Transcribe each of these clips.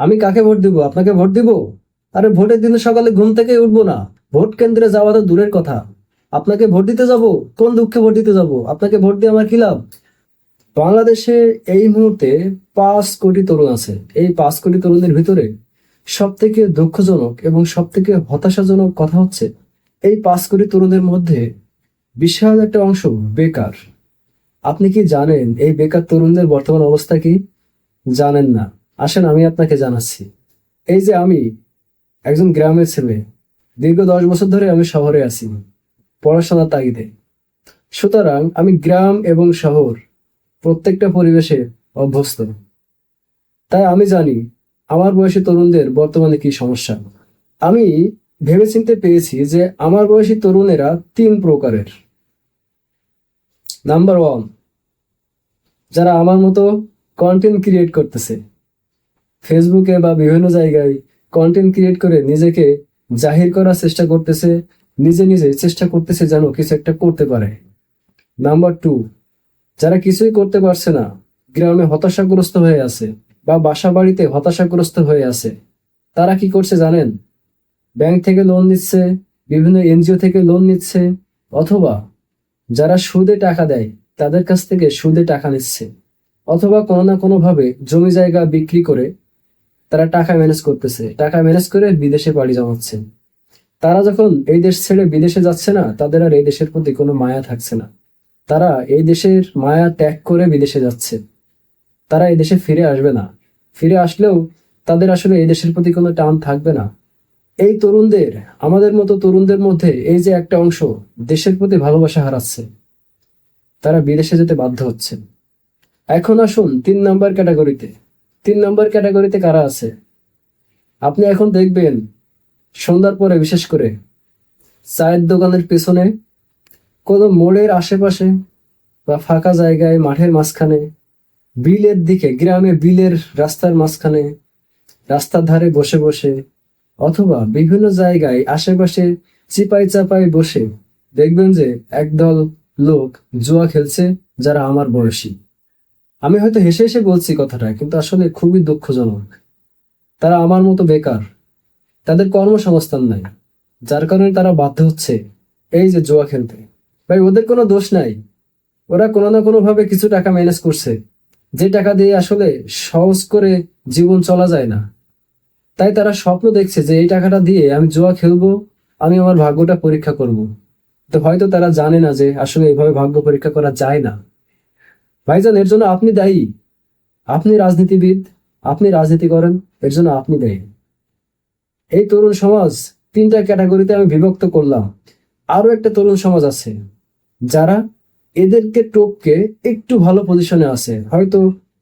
আমি কাকে ভোট দিব? আপনাকে ভোট দিব? আরে ভোটের দিনে সকালে ঘুম থেকে উঠবো না। ভোট কেন্দ্রে যাওয়া তো দূরের কথা। আপনাকে ভোট দিতে যাব? কোন দুঃখে ভোট দিতে যাব? আপনাকে ভোট দিয়ে আমার কি লাভ? বাংলাদেশে এই মুহূর্তে পাঁচ কোটি তরুণ আছে। এই পাঁচ কোটি তরুণের ভিতরে সব থেকে দুঃখজনক এবং সব থেকে হতাশাজনক কথা হচ্ছে, এই পাঁচ কোটি তরুণের মধ্যে বিশাল একটা অংশ বেকার। আপনি কি জানেন এই বেকার তরুণদের বর্তমান অবস্থা কি? জানেন না। আসেন, আমি আপনাকে জানাচ্ছি। এই যে আমি একজন গ্রামের ছেলে, দীর্ঘ দশ বছর ধরে আমি শহরে আছি, পড়াশোনার তাগিদে। সুতরাং আমি গ্রাম এবং শহর প্রত্যেকটা পরিবেশে অভ্যস্ত। তাই আমি জানি আমার বয়সী তরুণদের বর্তমানে কি সমস্যা। আমি ভেবেচিন্তে পেয়েছি যে আমার বয়সী তরুণেরা তিন প্রকারের। নাম্বার ওয়ান, যারা আমার মতো কন্টেন্ট ক্রিয়েট করতেছে। ফেসবুকে বা বিভিন্ন জায়গায় কন্টেন্ট ক্রিয়েট করে নিজেকে জাহির করার চেষ্টা করতেছে, নিজে নিজে চেষ্টা করতেছে যেন কিছু একটা করতে পারে। নাম্বার টু যারা কিছুই করতে পারছে না, গ্রামে হতাশাগ্রস্ত হয়ে আছে বা বাসা বাড়িতে হতাশাগ্রস্ত হয়ে আছে, তারা কি করছে জানেন? ব্যাংক থেকে লোন নিচ্ছে, বিভিন্ন এনজিও থেকে লোন নিচ্ছে, অথবা যারা সুদে টাকা দেয়, তাদের কাছ থেকে সুদে টাকা নিচ্ছে, অথবা কোনো না কোনোভাবে জমি জায়গা বিক্রি করে তারা টাকা ম্যানেজ করতেছে। টাকা ম্যানেজ করে বিদেশে বাড়ি জমাচ্ছে তারা যখন এই দেশ ছেড়ে বিদেশে যাচ্ছে না, তাদের আর এই দেশের প্রতি কোনো মায়া থাকছে না। তারা এই দেশের মায়া ত্যাগ করে বিদেশে যাচ্ছে। তারা এই দেশে ফিরে আসবে না। ফিরে আসলেও তাদের আসলে এই দেশের প্রতি কোনো টান থাকবে না। এই তরুণদের, আমাদের মতো তরুণদের মধ্যে এই যে একটা অংশ দেশের প্রতি ভালোবাসা হারাচ্ছে, তারা বিদেশে যেতে বাধ্য হচ্ছে এখন আসুন তিন নাম্বার ক্যাটাগরিতে। তিন নম্বর ক্যাটাগরিতে কারা আছে? আপনি এখন দেখবেন, সন্ধ্যার পরে বিশেষ করে, চায়ের দোকানের পেছনে কোনো মোড়ের আশেপাশে বা ফাঁকা জায়গায় মাঠের মাঝখানে, বিলের দিকে, গ্রামে বিলের রাস্তার মাঝখানে, রাস্তার ধারে বসে বসে অথবা বিভিন্ন জায়গায় আশেপাশে চিপাই চাপাই বসে দেখবেন যে একদল লোক জুয়া খেলছে যারা আমার বয়সী। আমি হয়তো হেসে হেসে বলছি কথাটা, কিন্তু আসলে খুবই দুঃখজনক। তারা আমার মতো বেকার। তাদের কর্মসংস্থান নাই, যার কারণে তারা বাধ্য হচ্ছে এই যে জুয়া খেলতে। ভাই, ওদের কোনো দোষ নাই। ওরা কোনো না কোনো ভাবে কিছু টাকা ম্যানেজ করছে। যে টাকা দিয়ে আসলে সহজ করে জীবন চলা যায় না। তাই তারা স্বপ্ন দেখছে যে এই টাকাটা দিয়ে আমি জুয়া খেলব, আমি আমার ভাগ্যটা পরীক্ষা করব। তো হয়তো তারা জানে না যে আসলে এইভাবে ভাগ্য পরীক্ষা করা যায় না। ভাইজান, এর জন্য আপনি দায়ী। আপনি রাজনীতিবিদ, আপনি রাজনীতি করেন, এর জন্য আপনি দায়ী। এই তরুণ সমাজ তিনটা ক্যাটাগরিতে আমি বিভক্ত করলাম। আরও একটা তরুণ সমাজ আছে, যারা এদেরকে টপকে একটু ভালো পজিশনে আছে। হয়তো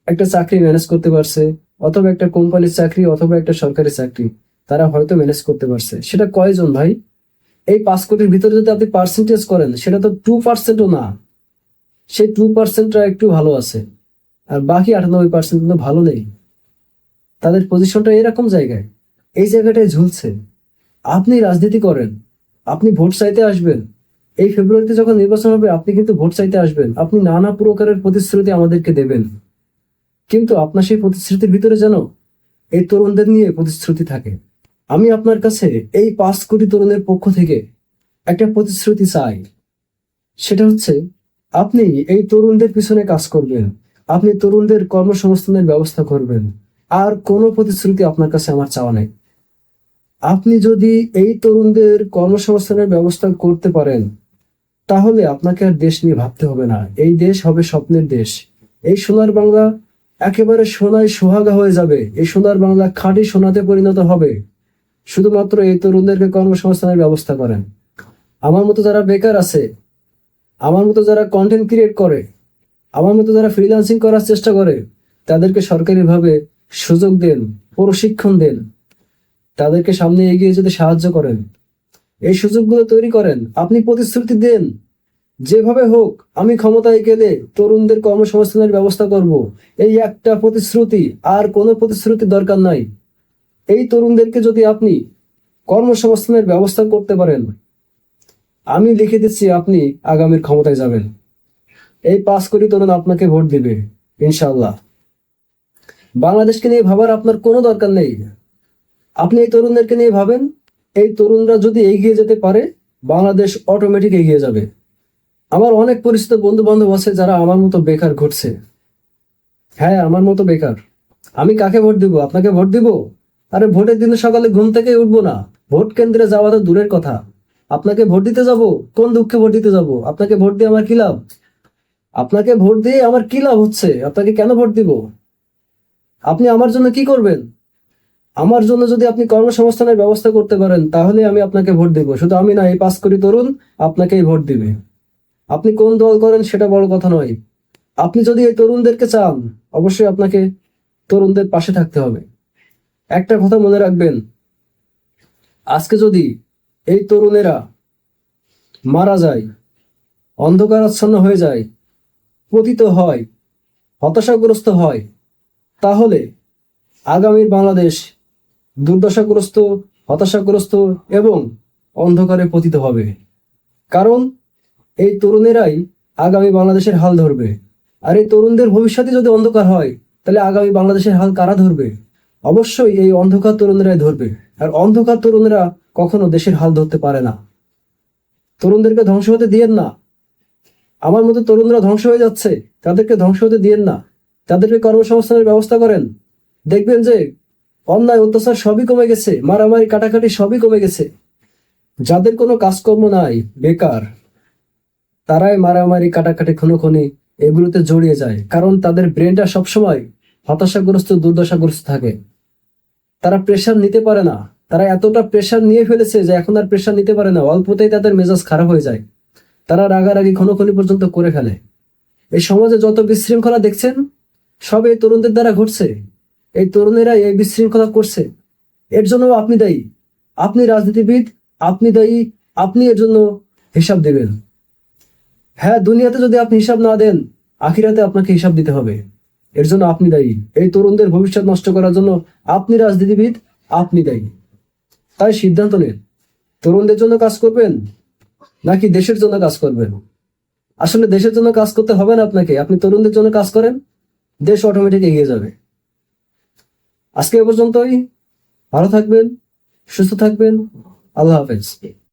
একটা চাকরি ম্যানেজ করতে পারছে, অথবা একটা কোম্পানির চাকরি, অথবা একটা সরকারি চাকরি, তারা হয়তো ম্যানেজ করতে পারছে। সেটা কয়জন ভাই? এই পাঁচ কোটির ভিতরে যদি আপনি পার্সেন্টেজ করেন, সেটা তো টু পার্সেন্টও না। সেই টু পার্সেন্টটা একটু ভালো আছে। আর বাকি আটানব্বই পার্সেন্ট কিন্তু ভালো নেই। তাদের পজিশনটা এরকম জায়গায়। এই জায়গাটায় ঝুলছে। আপনি রাজনীতি করেন। আপনি ভোট চাইতে আসবেন। এই ফেব্রুয়ারিতে যখন নির্বাচন হবে, আপনি কিন্তু ভোট চাইতে আসবেন। আপনি নানা প্রকারের প্রতিশ্রুতি আমাদেরকে দেবেন। কিন্তু আপনার সেই প্রতিশ্রুতির ভিতরে যেন এই তরুণদের নিয়ে প্রতিশ্রুতি থাকে। আমি আপনার কাছে এই পাঁচ কোটি তরুণের পক্ষ থেকে একটা প্রতিশ্রুতি চাই। সেটা হচ্ছে আপনি এই তরুণদের পিছনে কাজ করবেন। আপনি তরুণদের কর্মসংস্থানের ব্যবস্থা করবেন। আর কোনো প্রতিশ্রুতি আপনার কাছে আমার চাওয়া নেই। আপনি যদি এই তরুণদের কর্মসংস্থানের ব্যবস্থা করতে পারেন, তাহলে আপনাকে আর দেশ নিয়ে ভাবতে হবে না। এই দেশ হবে স্বপ্নের দেশ। এই সোনার বাংলা একেবারে সোনায় সোহাগা হয়ে যাবে। এই সোনার বাংলা খাঁটি সোনাতে পরিণত হবে। শুধুমাত্র এই তরুণদেরকে কর্মসংস্থানের ব্যবস্থা করেন। আমার মতো যারা বেকার আছে আমার মতো যারা কন্টেন্ট ক্রিয়েট করে, আমার মতো যারা ফ্রিল্যান্সিং করার চেষ্টা করে, তাদেরকে সরকারিভাবে সুযোগ দেন, প্রশিক্ষণ দেন, তাদেরকে সামনে এগিয়ে যেতে সাহায্য করেন। এই সুযোগগুলো তৈরি করেন, আপনি প্রতিশ্রুতি দেন, যেভাবে হোক আমি ক্ষমতায় গেলে তরুণদের কর্মসংস্থানের ব্যবস্থা করব। এই একটা প্রতিশ্রুতি, আর কোনো প্রতিশ্রুতি দরকার নাই। এই তরুণদেরকে যদি আপনি কর্মসংস্থানের ব্যবস্থা করতে পারেন আমি লিখে দিচ্ছি, আপনি আগামীর ক্ষমতায় যাবেন। এই পাঁচ কোটি তরুণ আপনাকে ভোট দিবে ইনশাল্লাহ বাংলাদেশকে নিয়ে ভাবার আপনার কোনো দরকার নেই। আপনি এই তরুণদেরকে নিয়ে ভাবেন, এই তরুণরা যদি এগিয়ে যেতে পারে, বাংলাদেশ অটোমেটিক এগিয়ে যাবে। আমার অনেক পরিচিত বন্ধু বান্ধব আছে যারা আমার মতো বেকার ঘটছে হ্যাঁ আমার মতো বেকার। আমি কাকে ভোট দিব? আপনাকে ভোট দিব? আরে, ভোটের দিনে সকালে ঘুম থেকে উঠবো না। ভোট কেন্দ্রে যাওয়া তো দূরের কথা। আপনাকে ভোট দিতে যাব? কোন দুঃখে ভোট দিতে যাব? আপনাকে ভোট দিয়ে আমার কি লাভ? আপনাকে ভোট দিয়ে আমার কি লাভ হচ্ছে? আপনাকে কেন ভোট দিব? আপনি আমার জন্য কি করবেন? আমার জন্য যদি আপনি কর্মসংস্থানের ব্যবস্থা করতে পারেন, তাহলে আমি আপনাকে ভোট দেব। শুধু আমি না, এই পাস করি তরুণ আপনাকেই ভোট দিবে। আপনি কোন দল করেন সেটা বড় কথা নয়। আপনি যদি এই তরুণদেরকে চান, অবশ্যই আপনাকে তরুণদের পাশে থাকতে হবে। একটা কথা মনে রাখবেন। আজকে যদি এই তরুণেরা মারা যায়, অন্ধকারাচ্ছন্ন হয়ে যায়, পতিত হয়, হতাশাগ্রস্ত হয়। তাহলে আগামীর বাংলাদেশ দুর্দশাগ্রস্ত, হতাশাগ্রস্ত এবং অন্ধকারে পতিত হবে। কারণ এই তরুণেরাই আগামী বাংলাদেশের হাল ধরবে। আর এই তরুণদের ভবিষ্যতে যদি অন্ধকার হয়, তাহলে আগামী বাংলাদেশের হাল কারা ধরবে? অবশ্যই এই অন্ধকার তরুণেরাই ধরবে, আর অন্ধকার তরুণেরা কখনো দেশের হাল ধরতে পারে না। তরুণদেরকে ধ্বংস হতে দিয়েন না। আমার মতো তরুণরা ধ্বংস হয়ে যাচ্ছে, তাদেরকে ধ্বংস হতে দিয়েন না। তাদেরকে কর্মসংস্থানের ব্যবস্থা করেন। দেখবেন যে, অন্যায়, অত্যাচার সবই কমে গেছে, মারামারি, কাটাকাটি সবই কমে গেছে। যাদের কোনো কাজকর্ম নাই, বেকার, তারাই মারামারি, কাটাকাটি খুনোখুনি এগুলোতে জড়িয়ে যায়, কারণ তাদের ব্রেনটা সবসময় হতাশাগ্রস্ত, দুর্দশাগ্রস্ত থাকে। তারা প্রেশার নিতে পারে না। তারা এতটা প্রেশার নিয়ে ফেলেছে যে এখন আর প্রেশার নিতে পারে না। অল্পতেই তাদের মেজাজ খারাপ হয়ে যায়। তারা রাগারাগি খুনোখুনি পর্যন্ত করে ফেলে। এই সমাজে যত বিশৃঙ্খলা দেখছেন, সব এই তরুণদের দ্বারা ঘটছে। এই তরুণেরা এই বিশৃঙ্খলা করছে। এর জন্য আপনি দায়ী। আপনি রাজনীতিবিদ, আপনি দায়ী, আপনি এর জন্য হিসাব দেবেন। হ্যাঁ দুনিয়াতে যদি আপনি হিসাব না দেন, আখিরাতে আপনাকে হিসাব দিতে হবে। এর জন্য আপনি দায়ী। এই তরুণদের ভবিষ্যৎ নষ্ট করার জন্য আপনি রাজনীতিবিদ, আপনি দায়ী। তাই সিদ্ধান্ত নেন, তরুণদের জন্য কাজ করবেন নাকি দেশের জন্য কাজ করবেন? আসলে দেশের জন্য কাজ করতে হবে না আপনাকে, আপনি তরুণদের জন্য কাজ করেন, দেশ অটোমেটিক এগিয়ে যাবে। আজকে এ পর্যন্তই, ভালো থাকবেন, সুস্থ থাকবেন, আল্লাহ হাফেজ।